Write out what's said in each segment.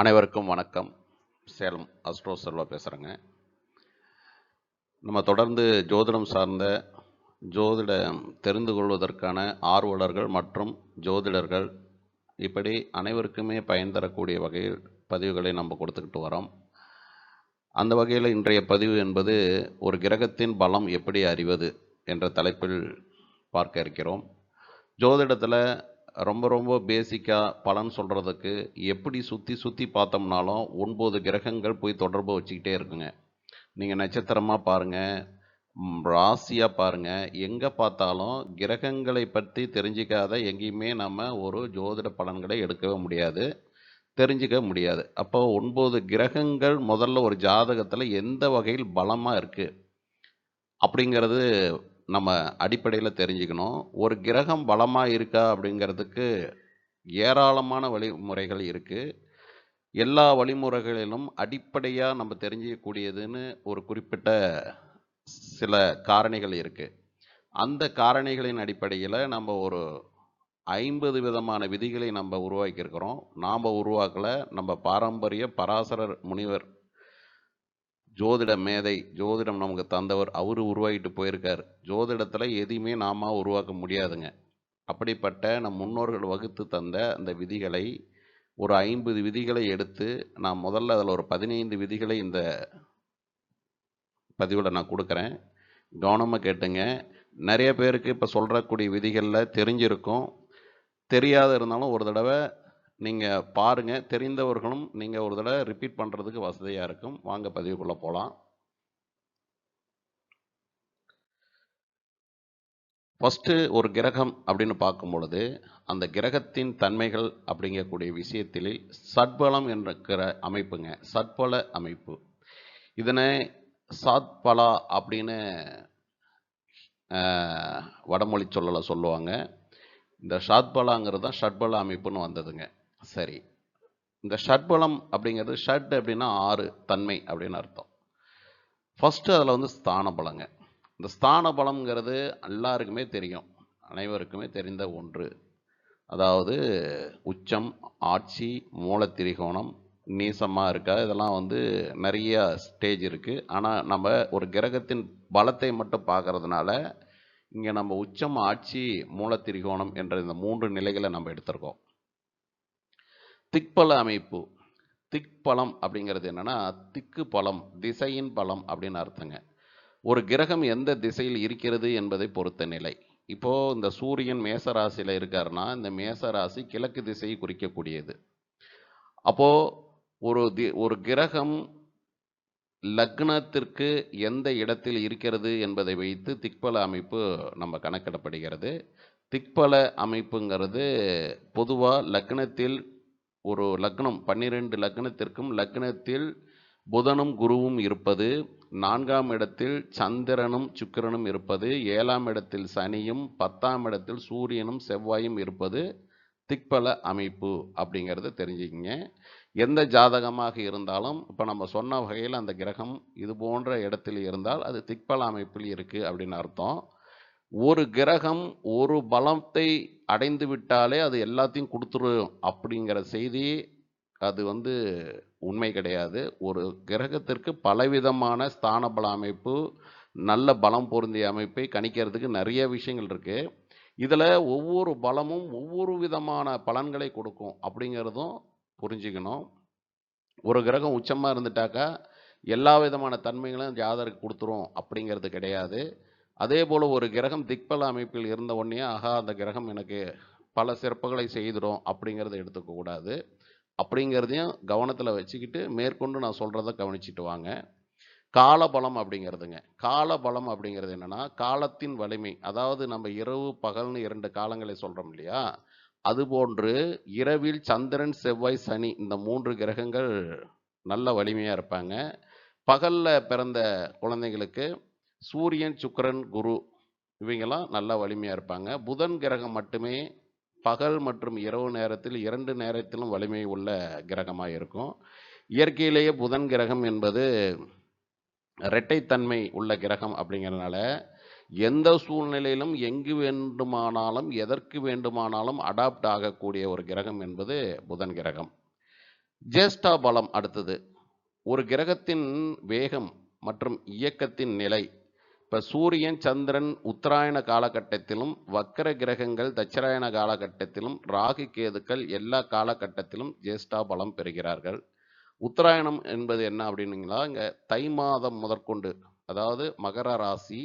அனைவருக்கும் வணக்கம். சேலம் அஸ்ட்ரோ செல்வா பேசுகிறேங்க நம்ம தொடர்ந்து ஜோதிடம் சார்ந்த ஜோதிடம் தெரிந்து கொள்வதற்கான ஆர்வலர்கள் மற்றும் ஜோதிடர்கள் இப்படி அனைவருக்குமே பயன் தரக்கூடிய வகையில் பதிவுகளை நம்ம கொடுத்துக்கிட்டு வரோம். அந்த வகையில் இன்றைய பதிவு என்பது ஒரு கிரகத்தின் பலம் எப்படி அறிவது என்ற தலைப்பில் பார்க்க இருக்கிறோம். ஜோதிடத்தில் ரொம்ப ரொம்ப பேசிக்காக பலன் சொல்கிறதுக்கு எப்படி சுற்றி சுற்றி பார்த்தோம்னாலும் ஒன்பது கிரகங்கள் போய் தொடர்பு வச்சுக்கிட்டே இருக்குங்க. நீங்கள் நட்சத்திரமாக பாருங்கள் ராசியாக பாருங்கள் எங்கே பார்த்தாலும் கிரகங்களை பற்றி தெரிஞ்சிக்காத எங்கேயுமே நம்ம ஒரு ஜோதிட பலன்களை எடுக்கவே முடியாது தெரிஞ்சிக்க முடியாது. அப்போ ஒன்பது கிரகங்கள் முதல்ல ஒரு ஜாதகத்தில் எந்த வகையில் பலமாக இருக்குது அப்படிங்கிறது நம்ம அடிப்படையில் தெரிஞ்சுக்கணும். ஒரு கிரகம் பலமாக இருக்கா அப்படிங்கிறதுக்கு ஏராளமான வழிமுறைகள் இருக்குது எல்லா வழிமுறைகளிலும் அடிப்படையாக நம்ம தெரிஞ்சிக்கக்கூடியதுன்னு ஒரு குறிப்பிட்ட சில காரணிகள் இருக்குது அந்த காரணிகளின் அடிப்படையில் நம்ம ஒரு ஐம்பது விதமான விதிகளை நம்ம உருவாக்கியிருக்கிறோம். நாம் உருவாக்கலை நம்ம பாரம்பரிய பராசரர் முனிவர் ஜோதிட மேதை ஜோதிடம் நமக்கு தந்தவர் அவர் உருவாக்கிட்டு போயிருக்கார். ஜோதிடத்தில் எதையுமே நாம உருவாக்க முடியாதுங்க. அப்படிப்பட்ட நம் முன்னோர்கள் வகுத்து தந்த அந்த விதிகளை ஒரு ஐம்பது விதிகளை எடுத்து நான் முதல்ல அதில் ஒரு பதினைந்து விதிகளை இந்த பதிவில் நான் கொடுக்குறேன். கவனமாக கேட்டுங்க. நிறைய பேருக்கு இப்போ சொல்கிறக்கூடிய விதிகளில் தெரிஞ்சிருக்கும். தெரியாத இருந்தாலும் ஒரு தடவை நீங்கள் பாருங்கள் தெரிந்தவர்களும் நீங்கள் ஒரு தடவை ரிப்பீட் பண்ணுறதுக்கு வசதியாக இருக்கும். வாங்க பதிவுக்குள்ளே போகலாம் ஃபஸ்ட்டு ஒரு கிரகம் அப்படின்னு பார்க்கும் பொழுது அந்த கிரகத்தின் தன்மைகள் அப்படிங்கக்கூடிய விஷயத்தில் சட்பலம் என்கிற அமைப்புங்க. சட்பல அமைப்பு. இதனை சாத்பலா அப்படின்னு வடமொழி சொல்லலை சொல்லுவாங்க. இந்த ஷாத்பலாங்கிறது தான் ஷட்பல அமைப்புன்னு வந்ததுங்க. சரி. இந்த ஷட்பலம் அப்படிங்கிறது ஷட் அப்படின்னா ஆறு தன்மை அப்படின்னு அர்த்தம். ஃபஸ்ட்டு அதில் வந்து ஸ்தான பலங்க. இந்த ஸ்தான பலம்ங்கிறது எல்லாருக்குமே தெரியும். அனைவருக்குமே தெரிந்த ஒன்று. அதாவது உச்சம் ஆட்சி மூலத்திரிகோணம் நீசமாக இருக்கா இதெல்லாம் வந்து நிறைய ஸ்டேஜ் இருக்குது ஆனால் நம்ம ஒரு கிரகத்தின் பலத்தை மட்டும் பார்க்கறதுனால இங்கே நம்ம உச்சம் ஆட்சி மூலத்திரிகோணம் என்ற இந்த மூன்று நிலைகளை நம்ம எடுத்திருக்கோம். திக்பல அமைப்பு. திக்பலம் அப்படிங்கிறது என்னன்னா திக்கு பலம் திசையின் பலம் அப்படின்னு அர்த்தங்க. ஒரு கிரகம் எந்த திசையில் இருக்கிறது என்பதை பொறுத்த நிலை. இப்போது இந்த சூரியன் மேசராசியில் இருக்காருன்னா இந்த மேச ராசி கிழக்கு திசையை குறிக்கக்கூடியது. அப்போது ஒரு தி ஒரு கிரகம் லக்னத்திற்கு எந்த இடத்தில் இருக்கிறது என்பதை வைத்து திக்பல அமைப்பு நம்ம கணக்கிடப்படுகிறது. திக்பல அமைப்புங்கிறது பொதுவாக லக்னத்தில் ஒரு லக்னம் பன்னிரெண்டு லக்னத்திற்கும் லக்னத்தில் புதனும் குருவும் இருப்பது நான்காம் இடத்தில் சந்திரனும் சுக்கிரனும் இருப்பது ஏழாம் இடத்தில் சனியும் பத்தாம் இடத்தில் சூரியனும் செவ்வாயும் இருப்பது திக்பல அமைப்பு அப்படிங்கிறத தெரிஞ்சுக்கிங்க. எந்த ஜாதகமாக இருந்தாலும் இப்போ நம்ம சொன்ன வகையில் அந்த கிரகம் இது போன்ற இடத்தில் இருந்தால் அது திக்பல அமைப்பில் இருக்குது அப்படின்னு அர்த்தம். ஒரு கிரகம் ஒரு பலத்தை அடைந்து விட்டாலே அது எல்லாத்தையும் கொடுத்துரும் அப்படிங்கிற செய்தி அது வந்து உண்மை கிடையாது. ஒரு கிரகத்திற்கு பலவிதமான ஸ்தான பல அமைப்பு நல்ல பலம் பொருந்திய அமைப்பை கணிக்கிறதுக்கு நிறைய விஷயங்கள் இருக்குது இதில் ஒவ்வொரு பலமும் ஒவ்வொரு விதமான பலன்களை கொடுக்கும் அப்படிங்கிறதும் புரிஞ்சுக்கணும். ஒரு கிரகம் உச்சமாக இருந்துட்டாக்கா எல்லா விதமான தன்மைகளும் ஜாதருக்கு கொடுத்துரும் அப்படிங்கிறது கிடையாது. அதே போல் ஒரு கிரகம் திக்பல அமைப்பில் இருந்த உடனே ஆகா அந்த கிரகம் எனக்கு பல சிறப்புகளை செய்திடும் அப்படிங்கிறத எடுத்துக்கக்கூடாது அப்படிங்கிறதையும் கவனத்தில் வச்சுக்கிட்டு மேற்கொண்டு நான் சொல்கிறத கவனிச்சிட்டு வாங்க. காலபலம் அப்படிங்கிறதுங்க. காலபலம் அப்படிங்கிறது என்னென்னா காலத்தின் வலிமை. அதாவது நம்ம இரவு பகல்னு இரண்டு காலங்களை சொல்கிறோம் இல்லையா? அதுபோன்று இரவில் சந்திரன் செவ்வாய் சனி இந்த மூன்று கிரகங்கள் நல்ல வலிமையாக இருப்பாங்க. பகலில் பிறந்த குழந்தைங்களுக்கு சூரியன் சுக்கிரன் குரு இவங்கெல்லாம் நல்லா வலிமையாக இருப்பாங்க. புதன் கிரகம் மட்டுமே பகல் மற்றும் இரவு நேரத்தில் இரண்டு நேரத்திலும் வலிமை உள்ள கிரகமாக இருக்கும். இயற்கையிலேயே புதன் கிரகம் என்பது இரட்டைத்தன்மை உள்ள கிரகம் அப்படிங்கிறதுனால எந்த சூழ்நிலையிலும் எங்கு வேண்டுமானாலும் எதற்கு வேண்டுமானாலும் அடாப்ட் ஆகக்கூடிய ஒரு கிரகம் என்பது புதன் கிரகம். ஜேஷ்டா பலம் அடுத்தது. ஒரு கிரகத்தின் வேகம் மற்றும் இயக்கத்தின் நிலை இப்போ சூரியன் சந்திரன் உத்தராயண காலகட்டத்திலும் வக்கர கிரகங்கள் தட்சிராயண காலகட்டத்திலும் ராகு கேதுக்கள் எல்லா காலகட்டத்திலும் ஜேஷ்டா பலம் பெறுகிறார்கள். உத்தராயணம் என்பது என்ன அப்படின்னீங்களா? இங்கே தை மாதம் முதற்கொண்டு அதாவது மகர ராசி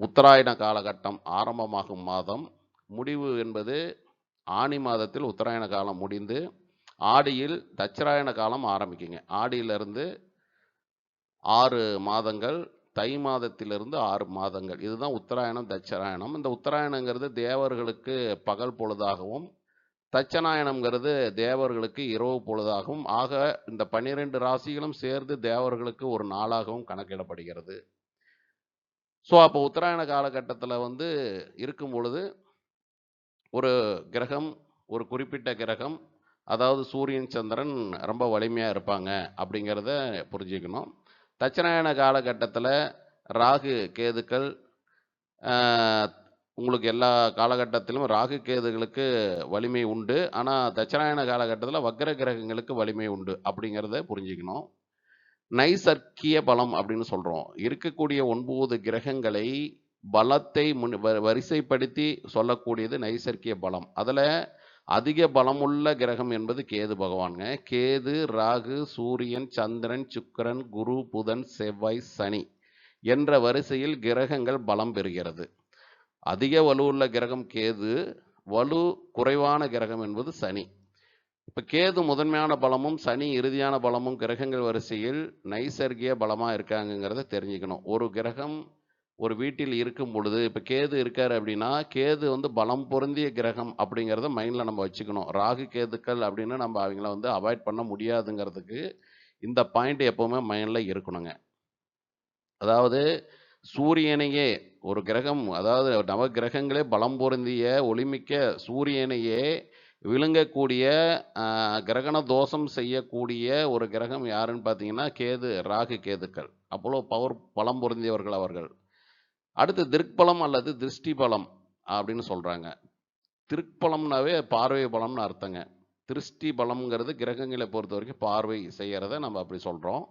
உத்தராயண காலகட்டம் ஆரம்பமாகும் மாதம். முடிவு என்பது ஆனி மாதத்தில் உத்தராயண காலம் முடிந்து ஆடியில் தட்சராயண காலம் ஆரம்பிக்குங்க. ஆடியிலிருந்து ஆறு மாதங்கள் தை மாதத்திலிருந்து ஆறு மாதங்கள். இதுதான் உத்தராயணம் தட்சராயணம். இந்த உத்தராயணங்கிறது தேவர்களுக்கு பகல் பொழுதாகவும் தச்சநாயனம்ங்கிறது தேவர்களுக்கு இரவு பொழுதாகவும் ஆக இந்த பன்னிரெண்டு ராசிகளும் சேர்ந்து தேவர்களுக்கு ஒரு நாளாகவும் கணக்கிடப்படுகிறது. ஸோ அப்போ உத்தராயண காலகட்டத்தில் வந்து இருக்கும் பொழுது ஒரு கிரகம் ஒரு குறிப்பிட்ட கிரகம் அதாவது சூரியன் சந்திரன் ரொம்ப வலிமையாக இருப்பாங்க அப்படிங்கிறத புரிஞ்சுக்கணும். தட்சநாயன காலகட்டத்தில் ராகு கேதுக்கள் உங்களுக்கு எல்லா காலகட்டத்திலும் ராகு கேதுகளுக்கு வலிமை உண்டு. ஆனால் தட்சநாயன காலகட்டத்தில் வக்ர கிரகங்களுக்கு வலிமை உண்டு அப்படிங்கிறத புரிஞ்சுக்கணும். நைசர்க்கிய பலம் அப்படின்னு சொல்கிறோம் இருக்கக்கூடிய ஒன்பது கிரகங்களை பலத்தை முன் வரிசைப்படுத்தி சொல்லக்கூடியது நைசர்க்கிய பலம். அதில் அதிக பலமுள்ள கிரகம் என்பது கேது பகவானுங்க. கேது ராகு சூரியன் சந்திரன் சுக்கிரன் குரு புதன் செவ்வாய் சனி என்ற வரிசையில் கிரகங்கள் பலம் பெறுகிறது. அதிக வலுவுள்ள கிரகம் கேது வலு குறைவான கிரகம் என்பது சனி. இப்போ கேது முதன்மையான பலமும் சனி இறுதியான பலமும் கிரகங்கள் வரிசையில் நைசர்கிய பலமாக இருக்காங்கங்கிறத தெரிஞ்சுக்கணும். ஒரு கிரகம் ஒரு வீட்டில் இருக்கும் பொழுது இப்போ கேது இருக்கார் அப்படின்னா கேது வந்து பலம் பொருந்திய கிரகம் அப்படிங்கிறத மைண்டில் நம்ம வச்சுக்கணும். ராகு கேதுக்கள் அப்படின்னு நம்ம அவங்கள வந்து அவாய்ட் பண்ண முடியாதுங்கிறதுக்கு இந்த பாயிண்ட் எப்போவுமே மைண்டில் இருக்கணுங்க. அதாவது சூரியனையே ஒரு கிரகம் அதாவது நவ கிரகங்களே பலம் பொருந்திய ஒளிமிக்க சூரியனையே விழுங்கக்கூடிய கிரகண தோஷம் செய்யக்கூடிய ஒரு கிரகம் யாருன்னு பார்த்தீங்கன்னா கேது ராகு கேதுக்கள். அவ்வளோ பவர் பலம் பொருந்தியவர்கள் அவர்கள். அடுத்து திருக்பலம் அல்லது திருஷ்டி பலம் அப்படின்னு சொல்கிறாங்க திருக்பலம்னாவே பார்வை பலம்னு அர்த்தங்க. திருஷ்டி பலம்ங்கிறது கிரகங்களை பொறுத்த வரைக்கும் பார்வை செய்கிறத நம்ம அப்படி சொல்கிறோம்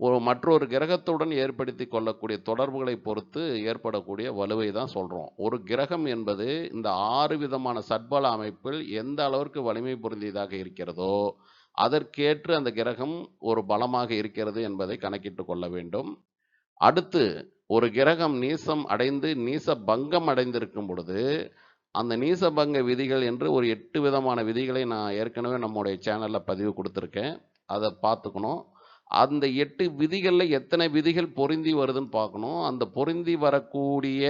ஒரு மற்றொரு கிரகத்துடன் ஏற்படுத்தி கொள்ளக்கூடிய தொடர்புகளை பொறுத்து ஏற்படக்கூடிய வலுவை தான் சொல்கிறோம் ஒரு கிரகம் என்பது இந்த ஆறு விதமான சட்பல அமைப்பில் எந்த அளவிற்கு வலிமை பொருந்தியதாக இருக்கிறதோ அதற்கேற்று அந்த கிரகம் ஒரு பலமாக இருக்கிறது என்பதை கணக்கிட்டு கொள்ள வேண்டும். அடுத்து ஒரு கிரகம் நீசம் அடைந்து நீச பங்கம் அடைந்திருக்கும் பொழுது அந்த நீசபங்க விதிகள் என்று ஒரு எட்டு விதமான விதிகளை நான் ஏற்கனவே நம்முடைய சேனலில் பதிவு கொடுத்துருக்கேன். அதை பார்த்துக்கணும். அந்த எட்டு விதிகளில் எத்தனை விதிகள் பொருந்தி வருதுன்னு பார்க்கணும். அந்த பொருந்தி வரக்கூடிய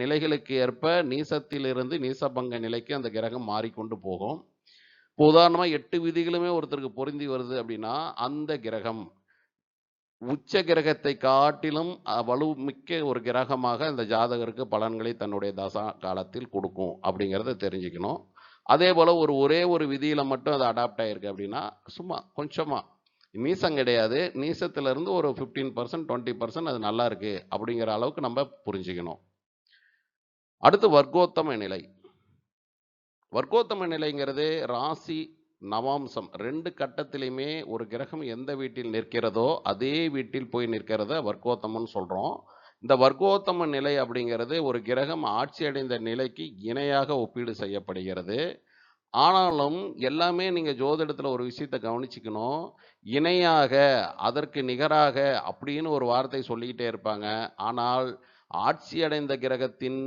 நிலைகளுக்கு ஏற்ப நீசத்திலிருந்து நீசபங்க நிலைக்கு அந்த கிரகம் மாறிக்கொண்டு போகும். இப்போ உதாரணமாக எட்டு விதிகளுமே ஒருத்தருக்கு பொருந்தி வருது அப்படின்னா அந்த கிரகம் உச்ச கிரகத்தை காட்டிலும் வலுமிக்க ஒரு கிரகமாக இந்த ஜாதகருக்கு பலன்களை தன்னுடைய தசா காலத்தில் கொடுக்கும் அப்படிங்கிறத தெரிஞ்சுக்கணும். அதே போல் ஒரு ஒரே ஒரு விதியில் மட்டும் அது அடாப்ட் ஆகிருக்கு அப்படின்னா சும்மா கொஞ்சமாக நீசம் கிடையாது. நீசத்திலிருந்து ஒரு ஃபிஃப்டீன் பர்சன்ட் டுவெண்ட்டி பர்சன்ட் அது நல்லா இருக்கு அப்படிங்கிற அளவுக்கு நம்ம புரிஞ்சுக்கணும். அடுத்து வர்க்கோத்தம நிலை. வர்க்கோத்தம நிலைங்கிறது ராசி நவாம்சம். ரெண்டு கட்டத்திலையுமே ஒரு கிரகம் எந்த வீட்டில் நிற்கிறதோ அதே வீட்டில் போய் நிற்கிறத வர்க்கோத்தமம்னு சொல்கிறோம் இந்த வர்க்கோத்தம நிலை அப்படிங்கிறது ஒரு கிரகம் ஆட்சி அடைந்த நிலைக்கு இணையாக ஒப்பீடு செய்யப்படுகிறது. ஆனாலும் எல்லாமே நீங்கள் ஜோதிடத்தில் ஒரு விஷயத்தை கவனிச்சுக்கணும். இணையாக அதற்கு நிகராக அப்படின்னு ஒரு வார்த்தை சொல்லிக்கிட்டே இருப்பாங்க. ஆனால் ஆட்சி அடைந்த கிரகத்தின்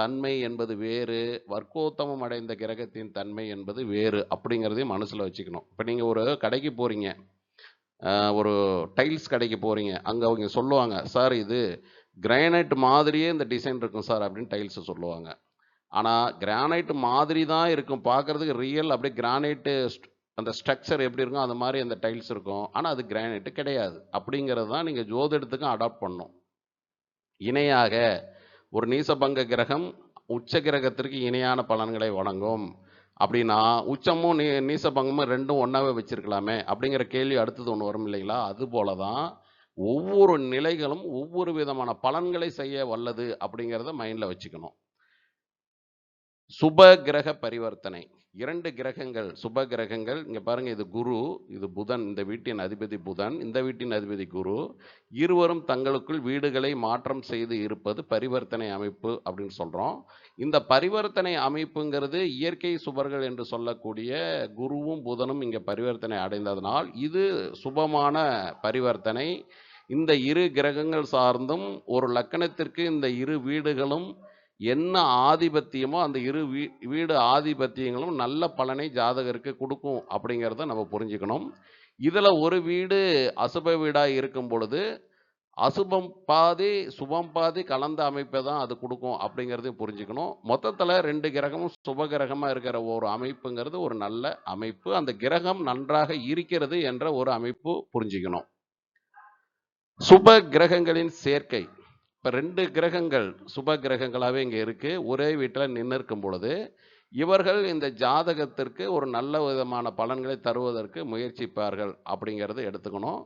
தன்மை என்பது வேறு வர்க்கோத்தமம் அடைந்த கிரகத்தின் தன்மை என்பது வேறு அப்படிங்கிறதையும் மனசில் வச்சுக்கணும். இப்போ நீங்கள் ஒரு கடைக்கு போகிறீங்க ஒரு டைல்ஸ் கடைக்கு போகிறீங்க அங்கே அவங்க சொல்லுவாங்க சார் இது கிரானைட் மாதிரியே இந்த டிசைன் இருக்கும் சார் அப்படின்னு டைல்ஸை சொல்லுவாங்க. ஆனால் கிரானைட் மாதிரி தான் இருக்கும். பார்க்குறதுக்கு ரியல் அப்படியே கிரானைட்டு அந்த ஸ்ட்ரக்சர் எப்படி இருக்கும் அந்த மாதிரி அந்த டைல்ஸ் இருக்கும். ஆனால் அது கிரானைட்டு கிடையாது. அப்படிங்கிறது தான் நீங்கள் ஜோதிடத்துக்கும் அடாப்ட் பண்ணும் இணையாக ஒரு நீசபங்க கிரகம் உச்ச கிரகத்திற்கு இணையான பலன்களை வழங்கும். அப்படின்னா உச்சமும் நீ நீசபங்கமும் ரெண்டும் ஒன்றாவே வச்சிருக்கலாமே அப்படிங்கிற கேள்வி அடுத்தது ஒன்று வரும் இல்லைங்களா? அதுபோல தான் ஒவ்வொரு நிலைகளும் ஒவ்வொரு விதமான பலன்களை செய்ய வல்லது அப்படிங்கிறத மைண்டில் வச்சுக்கணும். சுப கிரக பரிவர்த்தனை. இரண்டு கிரகங்கள் சுப கிரகங்கள் இங்கே பாருங்கள் இது குரு இது புதன் இந்த வீட்டின் அதிபதி புதன் இந்த வீட்டின் அதிபதி குரு இருவரும் தங்களுக்குள் வீடுகளை மாற்றம் செய்து இருப்பது பரிவர்த்தனை அமைப்பு அப்படின்னு சொல்கிறோம் இந்த பரிவர்த்தனை அமைப்புங்கிறது இயற்கை சுபர்கள் என்று சொல்லக்கூடிய குருவும் புதனும் இங்கே பரிவர்த்தனை அடைந்ததனால் இது சுபமான பரிவர்த்தனை. இந்த இரு கிரகங்கள் சார்ந்தும் ஒரு லக்கணத்திற்கு இந்த இரு வீடுகளும் என்ன ஆதிபத்தியமோ அந்த இரு வீ வீடு ஆதிபத்தியங்களும் நல்ல பலனை ஜாதகருக்கு கொடுக்கும் அப்படிங்கிறத நம்ம புரிஞ்சுக்கணும். இதில் ஒரு வீடு அசுப வீடாக இருக்கும் பொழுது அசுபம் பாதி சுபம் பாதி கலந்த அமைப்பை தான் அது கொடுக்கும் அப்படிங்கிறதையும் புரிஞ்சுக்கணும். மொத்தத்தில் ரெண்டு கிரகமும் சுப கிரகமாக இருக்கிற ஒரு அமைப்புங்கிறது ஒரு நல்ல அமைப்பு. அந்த கிரகம் நன்றாக இருக்கிறது என்ற ஒரு அமைப்பு புரிஞ்சுக்கணும். சுப கிரகங்களின் சேர்க்கை. இப்போ ரெண்டு கிரகங்கள் சுப கிரகங்களாகவே இங்கே இருக்குது ஒரே வீட்டில் நின்று இருக்கும் பொழுது இவர்கள் இந்த ஜாதகத்திற்கு ஒரு நல்ல விதமான பலன்களை தருவதற்கு முயற்சிப்பார்கள் அப்படிங்கிறத எடுத்துக்கணும்.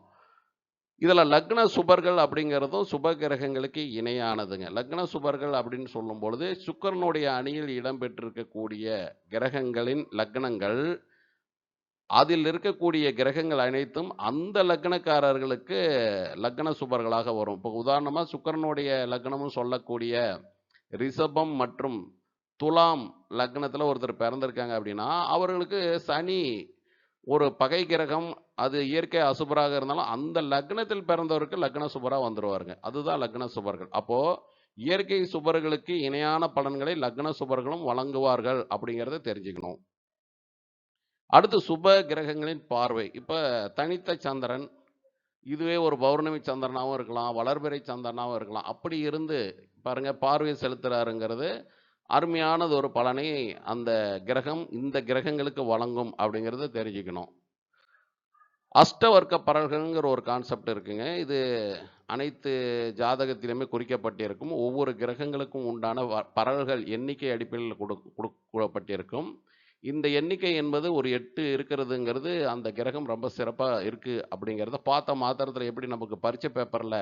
இதில் லக்ன சுபர்கள் அப்படிங்கிறதும் சுப கிரகங்களுக்கு இணையானதுங்க. லக்ன சுபர்கள் அப்படின்னு சொல்லும் பொழுது சுக்கரனுடைய அணியில் இடம்பெற்றிருக்கக்கூடிய கிரகங்களின் லக்னங்கள் அதில் இருக்கக்கூடிய கிரகங்கள் அனைத்தும் அந்த லக்னக்காரர்களுக்கு லக்ன சுபர்களாக வரும். இப்போ உதாரணமாக சுக்கரனுடைய லக்னமும் சொல்லக்கூடிய ரிஷபம் மற்றும் துலாம் லக்னத்தில் ஒருத்தர் பிறந்திருக்காங்க அப்படின்னா அவர்களுக்கு சனி ஒரு பகை கிரகம் அது இயற்கை அசுபராக இருந்தாலும் அந்த லக்னத்தில் பிறந்தவருக்கு லக்ன சுபராக வந்துடுவாருங்க அதுதான் லக்ன சுபர்கள். அப்போது இயற்கை சுபர்களுக்கு இணையான பலன்களை லக்ன சுபர்களும் வழங்குவார்கள் அப்படிங்கிறத தெரிஞ்சுக்கணும். அடுத்து சுப கிரகங்களின் பார்வை. இப்போ தனித்த சந்திரன் இதுவே ஒரு பௌர்ணமி சந்திரனாகவும் இருக்கலாம் வளர்பிறை சந்திரனாகவும் இருக்கலாம். அப்படி இருந்து பாருங்க பார்வை செலுத்துகிறாருங்கிறது அருமையானது ஒரு பலனை அந்த கிரகம் இந்த கிரகங்களுக்கு வழங்கும் அப்படிங்கிறத தெரிஞ்சுக்கணும். அஷ்டவர்க்க பரல்கள்ங்கிற ஒரு கான்செப்ட் இருக்குங்க. இது அனைத்து ஜாதகத்திலுமே குறிக்கப்பட்டிருக்கும். ஒவ்வொரு கிரகங்களுக்கும் உண்டான வ- பரல்கள் எண்ணிக்கை அடிப்படையில் கொடு கொடுக்கப்பட்டிருக்கும் இந்த எண்ணிக்கை என்பது ஒரு எட்டு இருக்கிறதுங்கிறது அந்த கிரகம் ரொம்ப சிறப்பாக இருக்குது அப்படிங்கிறத பார்த்த மாத்திரத்தில் எப்படி நமக்கு பரீட்சை பேப்பரில்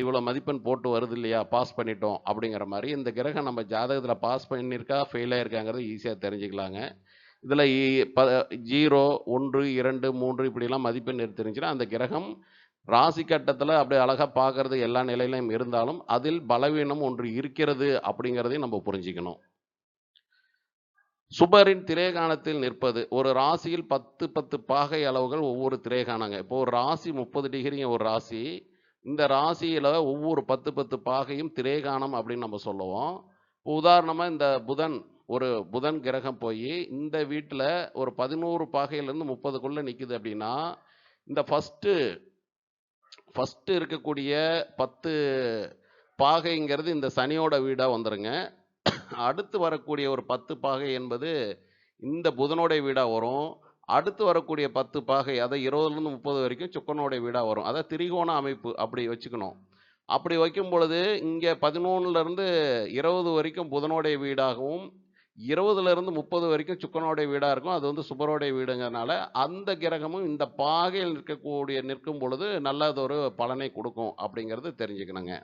இவ்வளோ மதிப்பெண் போட்டு வருது இல்லையா பாஸ் பண்ணிட்டோம் அப்படிங்கிற மாதிரி இந்த கிரகம் நம்ம ஜாதகத்தில் பாஸ் பண்ணியிருக்கா ஃபெயில் ஆயிருக்காங்கிறது ஈஸியாக தெரிஞ்சுக்கலாங்க. இதில் ப ஜீரோ ஒன்று இரண்டு மூன்று இப்படிலாம் மதிப்பெண் எடுத்துருந்துச்சுன்னா அந்த கிரகம் ராசி கட்டத்தில் அப்படியே அழகாக பார்க்கறது எல்லா நிலையிலையும் இருந்தாலும் அதில் பலவீனம் ஒன்று இருக்கிறது அப்படிங்கிறதையும் நம்ம புரிஞ்சுக்கணும். சுபரின் திரேகாணத்தில் நிற்பது. ஒரு ராசியில் பத்து பத்து பாகை அளவுகள் ஒவ்வொரு திரேகாணங்க இப்போ ஒரு ராசி முப்பது டிகிரிங்க ஒரு ராசி. இந்த ராசியில் ஒவ்வொரு பத்து பத்து பாகையும் திரேகாணம் அப்படின்னு நம்ம சொல்லுவோம். இப்போ உதாரணமாக இந்த புதன் ஒரு புதன் கிரகம் போய் இந்த வீட்டில் ஒரு பதினோரு பாகையிலேருந்து முப்பதுக்குள்ளே நிற்குது அப்படின்னா இந்த ஃபஸ்ட்டு ஃபஸ்ட்டு இருக்கக்கூடிய பத்து பாகைங்கிறது இந்த சனியோட வீடாக வந்துருங்க. அடுத்து வரக்கூடிய ஒரு பத்து பாகை என்பது இந்த புதனோடைய வீடாக வரும். அடுத்து வரக்கூடிய பத்து பாகை அதை இருபதுலேருந்து முப்பது வரைக்கும் சுக்கரனுடைய வீடாக வரும். அதை திரிகோண அமைப்பு அப்படி வச்சுக்கணும். அப்படி வைக்கும் பொழுது இங்கே பதினொன்றுலேருந்து இருபது வரைக்கும் புதனோடைய வீடாகவும் இருபதுலேருந்து முப்பது வரைக்கும் சுக்கரனுடைய வீடாக இருக்கும். அது வந்து சுபரோடைய வீடுங்கிறனால அந்த கிரகமும் இந்த பாகையில் நிற்கக்கூடிய நிற்கும் பொழுது நல்லதொரு பலனை கொடுக்கும் அப்படிங்கிறது தெரிஞ்சுக்கணுங்க.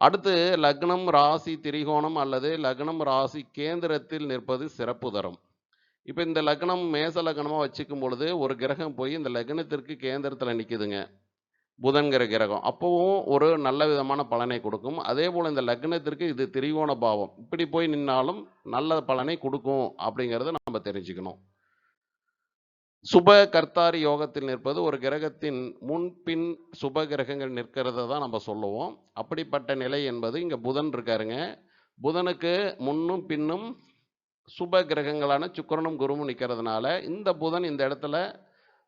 அடுத்து லக்னம் ராசி திரிகோணம் அல்லது லக்னம் ராசி கேந்திரத்தில் நிற்பது சிறப்பு தரும் இப்போ இந்த லக்னம் மேச லக்னமாக வச்சுக்கும் பொழுது ஒரு கிரகம் போய் இந்த லக்னத்திற்கு கேந்திரத்தில் நிற்குதுங்க புதன்கிற கிரகம். அப்போவும் ஒரு நல்ல விதமான பலனை கொடுக்கும். அதே போல் இந்த லக்னத்திற்கு இது திரிகோண பாவம். இப்படி போய் நின்னாலும் நல்ல பலனை கொடுக்கும் அப்படிங்கிறத நம்ம தெரிஞ்சுக்கணும். சுப கர்த்தாரி யோகத்தில் நிற்பது ஒரு கிரகத்தின் முன்பின் சுப கிரகங்கள் நிற்கிறத தான் நம்ம சொல்லுவோம். அப்படிப்பட்ட நிலை என்பது இங்கே புதன் இருக்காருங்க. புதனுக்கு முன்னும் பின்னும் சுப கிரகங்களான சுக்கிரனும் குருவும் நிற்கிறதுனால இந்த புதன் இந்த இடத்துல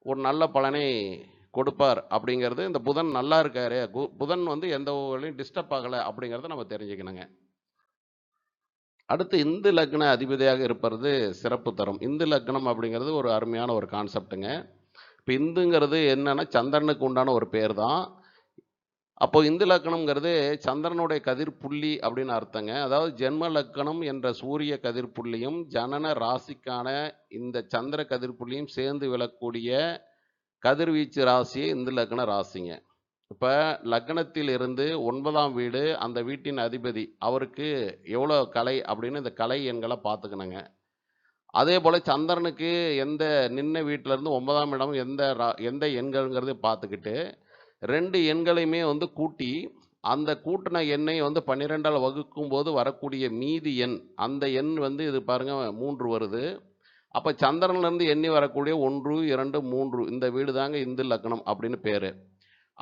ஒரு நல்ல பலனை கொடுப்பார் அப்படிங்கிறது இந்த புதன் நல்லா இருக்காரு. கு- புதன் வந்து எந்த வகையிலையும் டிஸ்டர்ப் ஆகலை அப்படிங்கிறத நம்ம தெரிஞ்சுக்கணுங்க. அடுத்து இந்து லக்ன அதிபதியாக இருப்பது சிறப்பு தரும். இந்து லக்னம் அப்படிங்கிறது ஒரு அருமையான ஒரு கான்செப்ட்டுங்க இப்போ இந்துங்கிறது என்னென்னா சந்திரனுக்கு உண்டான ஒரு பேர் தான் அப்போது இந்து லக்கணம்ங்கிறது சந்திரனுடைய கதிர் புள்ளி அப்படின்னு அர்த்தங்க. அதாவது ஜென்ம லக்கணம் என்ற சூரிய கதிர் புள்ளியும் ஜனன ராசிக்கான இந்த சந்திர கதிர் புள்ளியும் சேர்ந்து விழக்கூடிய கதிர்வீச்சு ராசியே இந்து லக்ன ராசிங்க. இப்போ லக்னத்தில் இருந்து ஒன்பதாம் வீடு அந்த வீட்டின் அதிபதி. அவருக்கு எவ்வளோ கலை அப்படின்னு இந்த கலை எண்களை பார்த்துக்கணுங்க. அதே போல் சந்திரனுக்கு எந்த நின்ன வீட்டிலேருந்து இருந்து 9ஆம் இடம் எந்த ரா எந்த எண்கள்ங்கிறத பார்த்துக்கிட்டு ரெண்டு எண்களையுமே வந்து கூட்டி, அந்த கூட்டின எண்ணை வந்து பன்னிரெண்டால் வகுக்கும் போது வரக்கூடிய மீதி எண், அந்த எண் வந்து இது பாருங்கள் மூன்று வருது. அப்போ சந்திரன்லேருந்து எண்ணி வரக்கூடிய 1, 2, 3 இந்த வீடு தாங்க இந்து லக்னம் அப்படின்னு பேர்.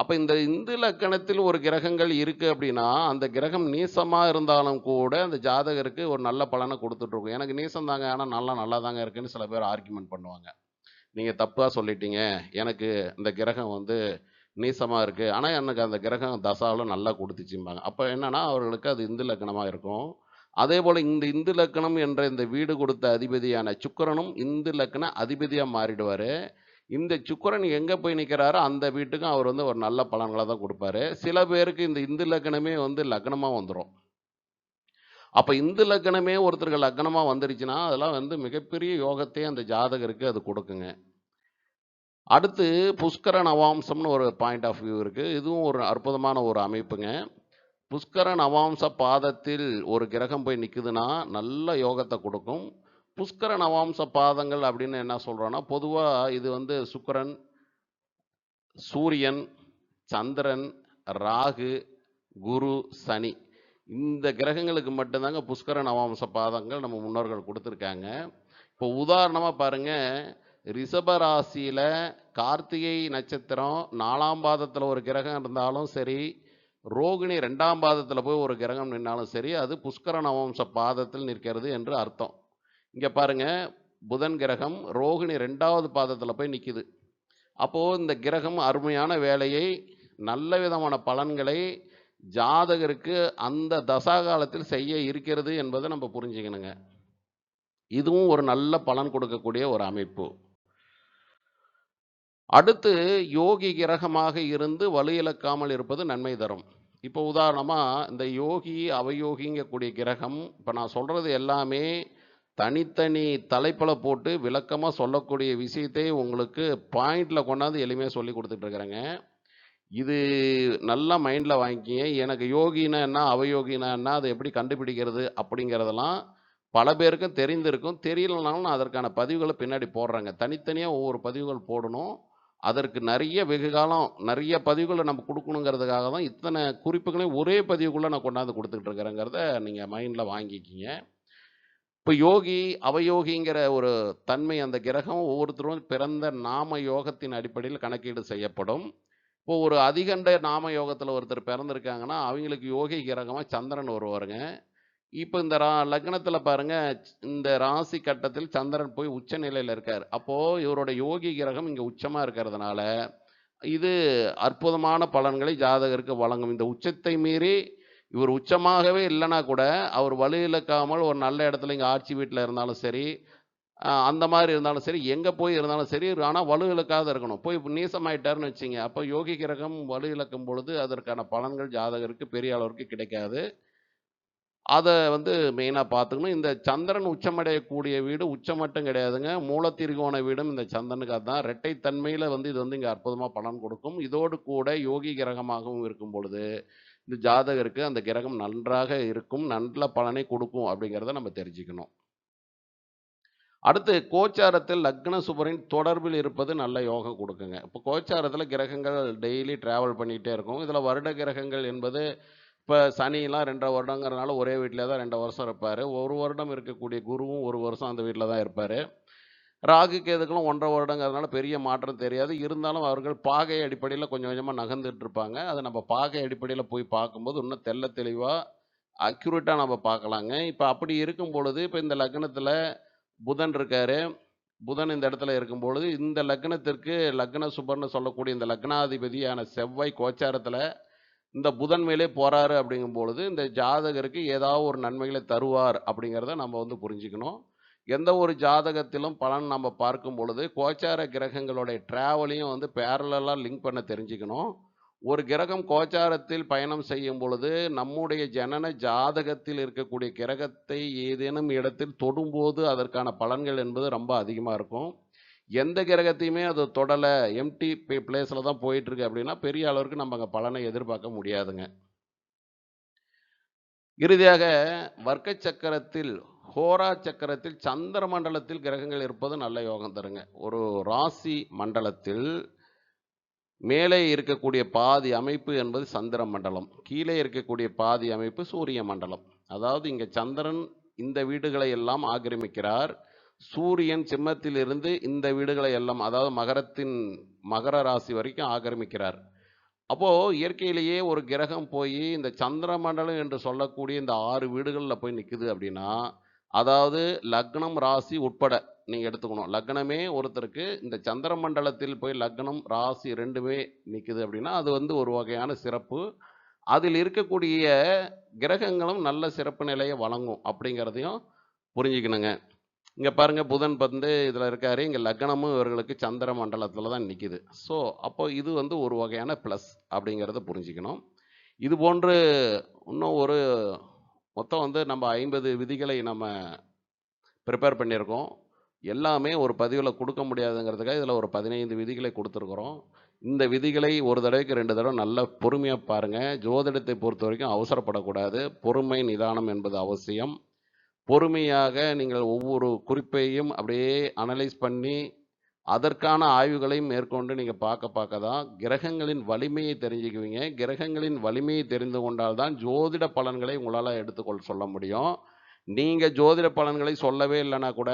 அப்போ இந்த இந்து லக்கணத்தில் ஒரு கிரகங்கள் இருக்குது அப்படின்னா, அந்த கிரகம் நீசமாக இருந்தாலும் கூட அந்த ஜாதகருக்கு ஒரு நல்ல பலனை கொடுத்துட்ருக்கும் எனக்கு நீசம் தாங்க, ஆனால் நல்லா நல்லா தாங்க இருக்குன்னு சில பேர் ஆர்குமெண்ட் பண்ணுவாங்க. நீங்கள் தப்பாக சொல்லிட்டீங்க. எனக்கு இந்த கிரகம் வந்து நீசமாக இருக்குது ஆனால் எனக்கு அந்த கிரகம் தசாவுல நல்லா கொடுத்துச்சும்பாங்க அப்போ என்னென்னா அவர்களுக்கு அது இந்து லக்கணமாக இருக்கும். அதே போல் இந்த இந்து லக்கணம் என்ற இந்த வீடு கொடுத்த அதிபதியான சுக்கரனும் இந்து லக்கண அதிபதியாக மாறிடுவார் இந்த சுக்கிரன் எங்கே போய் நிற்கிறாரோ அந்த வீட்டுக்கும் அவர் வந்து ஒரு நல்ல பலன்களை தான் கொடுப்பாரு. சில பேருக்கு இந்த இந்து லக்னமே வந்து லக்னமாக வந்துடும் அப்போ இந்து லக்னமே ஒருத்தருக்கு லக்னமாக வந்துருச்சுன்னா, அதெல்லாம் வந்து மிகப்பெரிய யோகத்தையே அந்த ஜாதகருக்கு அது கொடுக்குங்க. அடுத்து புஷ்கர நவாம்சம்னு ஒரு பாயிண்ட் ஆஃப் வியூ இருக்குது இதுவும் ஒரு அற்புதமான ஒரு அமைப்புங்க. புஷ்கர நவாம்ச பாதத்தில் ஒரு கிரகம் போய் நிற்குதுன்னா நல்ல யோகத்தை கொடுக்கும். புஷ்கர நவாம்ச பாதங்கள் அப்படின்னு என்ன சொல்கிறோன்னா பொதுவாக இது வந்து சுக்கிரன், சூரியன், சந்திரன், ராகு, குரு, சனி. இந்த கிரகங்களுக்கு மட்டும்தாங்க புஷ்கர நவாம்ச பாதங்கள் நம்ம முன்னோர்கள் கொடுத்துருக்காங்க இப்போ உதாரணமாக பாருங்க, ரிஷபராசியில் கார்த்திகை நட்சத்திரம் நாலாம் பாதத்தில் ஒரு கிரகம் இருந்தாலும் சரி, ரோகிணி ரெண்டாம் பாதத்தில் போய் ஒரு கிரகம் நின்னாலும் சரி, அது புஷ்கர நவம்ச பாதத்தில் நிற்கிறது என்று அர்த்தம். இங்கே பாருங்க, புதன் கிரகம் ரோகிணி ரெண்டாவது பாதத்தில் போய் நிற்கிது அப்போது இந்த கிரகம் அருமையான வேலையை, நல்ல விதமான பலன்களை ஜாதகருக்கு அந்த தசா காலத்தில் செய்ய இருக்கிறது என்பதை நம்ம புரிஞ்சுக்கணுங்க. இதுவும் ஒரு நல்ல பலன் கொடுக்கக்கூடிய ஒரு அமைப்பு. அடுத்து யோகி கிரகமாக இருந்து வலு இழக்காமல் இருப்பது நன்மை தரும். இப்போ உதாரணமாக இந்த யோகி, அவயோகிங்கக்கூடிய கிரகம், இப்போ நான் சொல்கிறது எல்லாமே தனித்தனி தலைப்பில் போட்டு விளக்கமாக சொல்லக்கூடிய விஷயத்தை உங்களுக்கு பாயிண்டில் கொண்டாந்து எளிமையாக சொல்லிக் கொடுத்துட்ருக்குறேங்க இது நல்லா மைண்டில் வாங்கிக்கிங்க எனக்கு யோகினா என்ன, அவயோகினா என்ன, அதை எப்படி கண்டுபிடிக்கிறது அப்படிங்கிறதெல்லாம் பல பேருக்கும் தெரிந்திருக்கும். தெரியலனாலும் நான் அதற்கான பதிவுகளை பின்னாடி போடுறேங்க. தனித்தனியாக ஒவ்வொரு பதிவுகள் போடணும். அதற்கு நெறைய வெகுகாலம் நிறைய பதிவுகளை நம்ம கொடுக்கணுங்கிறதுக்காக தான் இத்தனை குறிப்புகளையும் ஒரே பதிவுக்குள்ளே நான் கொண்டாந்து குடுத்துட்டு இருக்கிறேங்கிறத நீங்க வாங்கிக்கிங்க இப்போ யோகி, அவயோகிங்கிற ஒரு தன்மை அந்த கிரகம் ஒவ்வொருத்தரும் பிறந்த நாம யோகத்தின் அடிப்படையில் கணக்கீடு செய்யப்படும். இப்போ ஒரு அதிகண்ட நாம யோகத்தில் ஒருத்தர் பிறந்திருக்காங்கன்னா, அவங்களுக்கு யோகி கிரகமாக சந்திரன் வருவாருங்க. இப்போ இந்த ரா லக்னத்தில் பாருங்க, இந்த ராசி கட்டத்தில் சந்திரன் போய் உச்ச நிலையில் இருக்கார் அப்போது இவரோட யோகி கிரகம் இங்கே உச்சமாக இருக்கிறதுனால, இது அற்புதமான பலன்களை ஜாதகருக்கு வழங்கும். இந்த உச்சத்தை மீறி இவர் உச்சமாகவே இல்லைனா கூட, அவர் வலு இழக்காமல் ஒரு நல்ல இடத்துல இங்கே ஆட்சி வீட்டில் இருந்தாலும் சரி, அந்த மாதிரி இருந்தாலும் சரி, எங்கே போய் இருந்தாலும் சரி, ஆனால் வலு இழக்காத இருக்கணும். போய் நீசமாயிட்டாருன்னு வச்சிங்க அப்போ யோகி கிரகம் வலு இழக்கும் பொழுது அதற்கான பலன்கள் ஜாதகருக்கு பெரிய அளவிற்கு கிடைக்காது. அதை வந்து மெயினாக பார்த்துக்கணும். இந்த சந்திரன் உச்சமடையக்கூடிய வீடு உச்சம் மட்டும் கிடையாதுங்க. மூலத்திரிகோண வீடும் இந்த சந்திரனுக்கு அதுதான் இரட்டை தன்மையில் வந்து இது வந்து இங்கே அற்புதமாக பலன் கொடுக்கும். இதோடு கூட யோகி கிரகமாகவும் இருக்கும் பொழுது, இந்த ஜாதகருக்கு அந்த கிரகம் நன்றாக இருக்கும். நல்ல பலனை கொடுக்கும் அப்படிங்கிறத நம்ம தெரிஞ்சுக்கணும். அடுத்து கோச்சாரத்தில் லக்ன சுபரின் தொடர்பில் இருப்பது நல்ல யோகம் கொடுக்குங்க இப்போ கோச்சாரத்தில் கிரகங்கள் டெய்லி ட்ராவல் பண்ணிகிட்டே இருக்கும். இதில் வருட கிரகங்கள் என்பது இப்போ சனிலாம் 2 1/2 வருடங்கிறனால ஒரே வீட்டில் தான் ரெண்டு வருஷம் இருப்பார் ஒரு வருடம் இருக்கக்கூடிய குருவும் ஒரு வருஷம் அந்த வீட்டில் தான் இருப்பார் ராகு, கேதுக்கெல்லாம் ஒன்றரை வருடங்கிறதுனால பெரிய மாற்றம் தெரியாது. இருந்தாலும் அவர்கள் பாகை அடிப்படையில் கொஞ்சம் கொஞ்சமாக நகர்ந்துட்டு இருப்பாங்க. அதை நம்ம பாகை அடிப்படையில் போய் பார்க்கும்போது இன்னும் தெள்ள தெளிவாக அக்யூரேட்டாக நம்ம பார்க்கலாங்க. இப்போ அப்படி இருக்கும் பொழுது, இப்போ இந்த லக்னத்தில் புதன் இருக்காரு. புதன் இந்த இடத்துல இருக்கும் பொழுது, இந்த லக்னத்திற்கு லக்ன சுபர்னு சொல்லக்கூடிய இந்த லக்னாதிபதியான செவ்வாய் கோச்சாரத்தில் இந்த புதன் மேலே போகிறாரு அப்படிங்கும் பொழுது, இந்த ஜாதகருக்கு ஏதாவது ஒரு நன்மைகளை தருவார் அப்படிங்கிறத நம்ம வந்து புரிஞ்சுக்கணும். எந்த ஒரு ஜாதகத்திலும் பலன் நம்ம பார்க்கும் பொழுது, கோச்சார கிரகங்களுடைய டிராவலையும் வந்து பேரலலா லிங்க் பண்ண தெரிஞ்சுக்கணும். ஒரு கிரகம் கோச்சாரத்தில் பயணம் செய்யும் பொழுது, நம்முடைய ஜனன ஜாதகத்தில் இருக்கக்கூடிய கிரகத்தை ஏதேனும் இடத்தில் தொடும்போது அதற்கான பலன்கள் என்பது ரொம்ப அதிகமாக இருக்கும். எந்த கிரகத்தையுமே அது தொடல, எம்டி பி தான் போயிட்டுருக்கு அப்படின்னா, பெரிய அளவிற்கு நம்ம அங்கே பலனை எதிர்பார்க்க முடியாதுங்க. இறுதியாக வர்க்க சக்கரத்தில் ஹோரா சக்கரத்தில் சந்திர மண்டலத்தில் கிரகங்கள் இருப்பது நல்ல யோகம் தருங்க. ஒரு ராசி மண்டலத்தில் மேலே இருக்கக்கூடிய பாதி அமைப்பு என்பது சந்திர மண்டலம். கீழே இருக்கக்கூடிய பாதி அமைப்பு சூரிய மண்டலம். அதாவது இங்கே சந்திரன் இந்த வீடுகளை எல்லாம் ஆக்கிரமிக்கிறார். சூரியன் சிம்மத்திலிருந்து இந்த வீடுகளை எல்லாம் அதாவது மகரத்தின் மகர ராசி வரைக்கும் ஆக்கிரமிக்கிறார். அப்போது இயற்கையிலேயே ஒரு கிரகம் போய் இந்த சந்திர மண்டலம் என்று சொல்லக்கூடிய இந்த ஆறு வீடுகளில் போய் நிற்குது அப்படின்னா அதாவது லக்னம் ராசி உட்பட நீங்கள் எடுத்துக்கணும். லக்னமே ஒருத்தருக்கு இந்த சந்திர மண்டலத்தில் போய் லக்னம் ராசி ரெண்டுமே நிற்குது அப்படின்னா அது வந்து ஒரு வகையான சிறப்பு. அதில் இருக்கக்கூடிய கிரகங்களும் நல்ல சிறப்பு நிலையை வழங்கும் அப்படிங்கிறதையும் புரிஞ்சுக்கணுங்க. இங்கே பாருங்கள் புதன் வந்து இதில் இருக்காரு. இங்கே லக்னமும் இவர்களுக்கு சந்திர மண்டலத்தில் தான் நிற்கிது ஸோ அப்போ இது வந்து ஒரு வகையான ப்ளஸ் அப்படிங்கிறத புரிஞ்சுக்கணும். இது போன்று இன்னும் ஒரு மொத்தம் வந்து நம்ம ஐம்பது விதிகளை நம்ம ப்ரிப்பேர் பண்ணியிருக்கோம். எல்லாமே ஒரு பதிவில் கொடுக்க முடியாதுங்கிறதுக்காக இதில் ஒரு பதினைந்து விதிகளை கொடுத்துருக்குறோம். இந்த விதிகளை ஒரு தடவைக்கு ரெண்டு தடவை நல்லா பொறுமையாக பாருங்கள் ஜோதிடத்தை பொறுத்த வரைக்கும் அவசரப்படக்கூடாது. பொறுமை நிதானம் என்பது அவசியம். பொறுமையாக நீங்கள் ஒவ்வொரு குறிப்பையும் அப்படியே அனலைஸ் பண்ணி அதற்கான ஆய்வுகளையும் மேற்கொண்டு நீங்கள் பார்க்க பார்க்க தான் கிரகங்களின் வலிமையை தெரிஞ்சுக்குவீங்க. கிரகங்களின் வலிமையை தெரிந்து கொண்டால் தான் ஜோதிட பலன்களை உங்களால் எடுத்துக்கொள் சொல்ல முடியும். நீங்கள் ஜோதிட பலன்களை சொல்லவே இல்லைனா கூட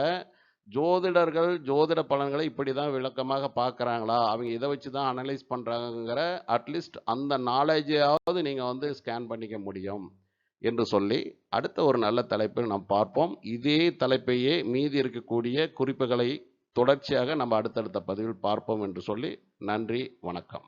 ஜோதிடர்கள் ஜோதிட பலன்களை இப்படி தான் விளக்கமாக பார்க்குறாங்களா? அவங்க இதை வச்சு தான் அனலைஸ் பண்ணுறாங்கிற அட்லீஸ்ட் அந்த நாலேஜையாவது நீங்கள் வந்து ஸ்கேன் பண்ணிக்க முடியும் என்று சொல்லி அடுத்த ஒரு நல்ல தலைப்பில் நாம் பார்ப்போம். இதே தலைப்பையே மீதி இருக்கக்கூடிய குறிப்புகளை தொடர்ச்சியாக நம்ம அடுத்தடுத்த பதிவில் பார்ப்போம் என்று சொல்லி நன்றி வணக்கம்.